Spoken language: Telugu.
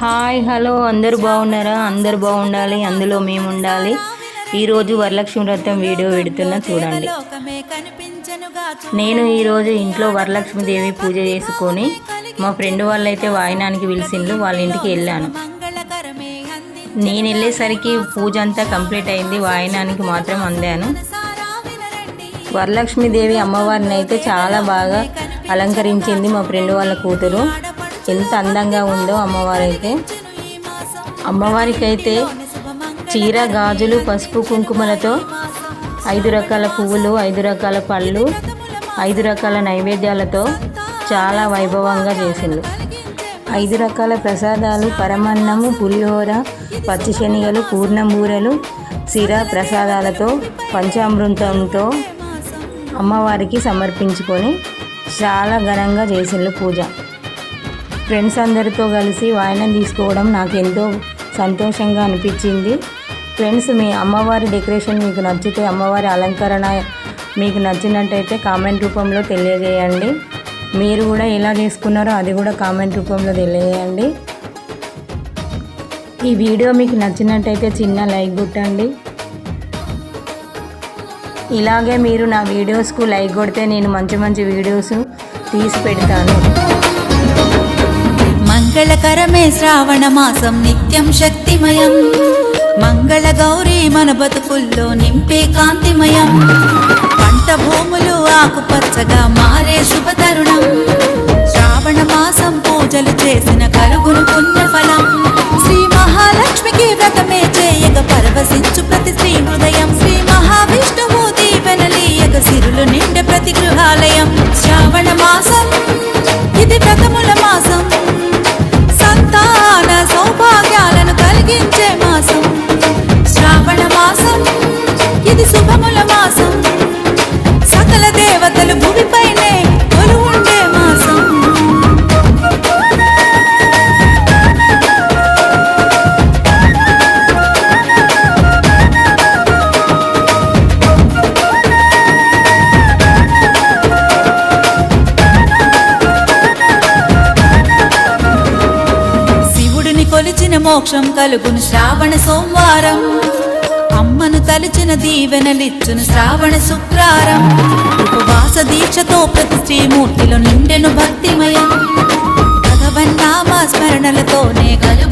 Hi hello. అందరూ బాగున్నారా? అందరు బాగుండాలి. అందులో మేము ఉండాలి. ఈరోజు వరలక్ష్మి వ్రతం వీడియో పెడుతున్నా చూడండి. నేను ఈరోజు ఇంట్లో వరలక్ష్మీదేవి పూజ చేసుకొని మా ఫ్రెండ్ వాళ్ళైతే వాయినానికి పిలిచిండ్రు. వాళ్ళ ఇంటికి వెళ్ళాను. నేను వెళ్ళేసరికి పూజ అంతా కంప్లీట్ అయింది. వాయినానికి మాత్రం అందాను. వరలక్ష్మీదేవి అమ్మవారిని అయితే చాలా బాగా అలంకరించింది మా ఫ్రెండ్ వాళ్ళ కూతురు. ఎంత అందంగా ఉందో అమ్మవారు అయితే అమ్మవారికి అయితే చీర గాజులు పసుపు కుంకుమలతో ఐదు రకాల పువ్వులు ఐదు రకాల పళ్ళు ఐదు రకాల నైవేద్యాలతో చాలా వైభవంగా చేసిండు ఐదు రకాల ప్రసాదాలు పరమన్నము పులిహోర పచ్చి శనగలు పూర్ణం బూరెలు సిర ప్రసాదాలతో పంచామృతంతో అమ్మవారికి సమర్పించుకొని చాలా ఘనంగా చేసిండ్రు పూజ. ఫ్రెండ్స్ అందరితో కలిసి వాయనం తీసుకోవడం నాకు ఎంతో సంతోషంగా అనిపించింది. ఫ్రెండ్స్ మీ అమ్మవారి డెకరేషన్ మీకు నచ్చితే అమ్మవారి అలంకరణ మీకు నచ్చినట్టయితే కామెంట్ రూపంలో తెలియజేయండి. మీరు కూడా ఎలా చేసుకున్నారో అది కూడా కామెంట్ రూపంలో తెలియజేయండి. ఈ వీడియో మీకు నచ్చినట్టయితే చిన్న లైక్ కొట్టండి. ఇలాగే మీరు నా వీడియోస్కు లైక్ కొడితే నేను మంచి మంచి వీడియోస్ తీసి పెడతాను. మంగళకరమే శ్రావణ మాసం నిత్యం శక్తిమయం. మంగళ గౌరీ మన బతుకుల్లో నింపే కాంతిమయం. పంట భూములు ఆకుపచ్చగా మారే శుభతరుణం శ్రావణ మాసం పూజలు చేసిన కలుగును శుభముల మాసం. సకల దేవతలు భూమిపైనే కొలువుండే మాసం. శివుడిని కొలిచిన మోక్షం కలుగును శ్రావణ సోమవారం. అమ్మను తలిచిన దీవెనలిచ్చును శ్రావణ శుక్రారం. ఉపవాస దీక్షతో ప్రతి శ్రీమూర్తిలో నిండెను భక్తిమయం. భగవన్నామ స్మరణలతోనే గలు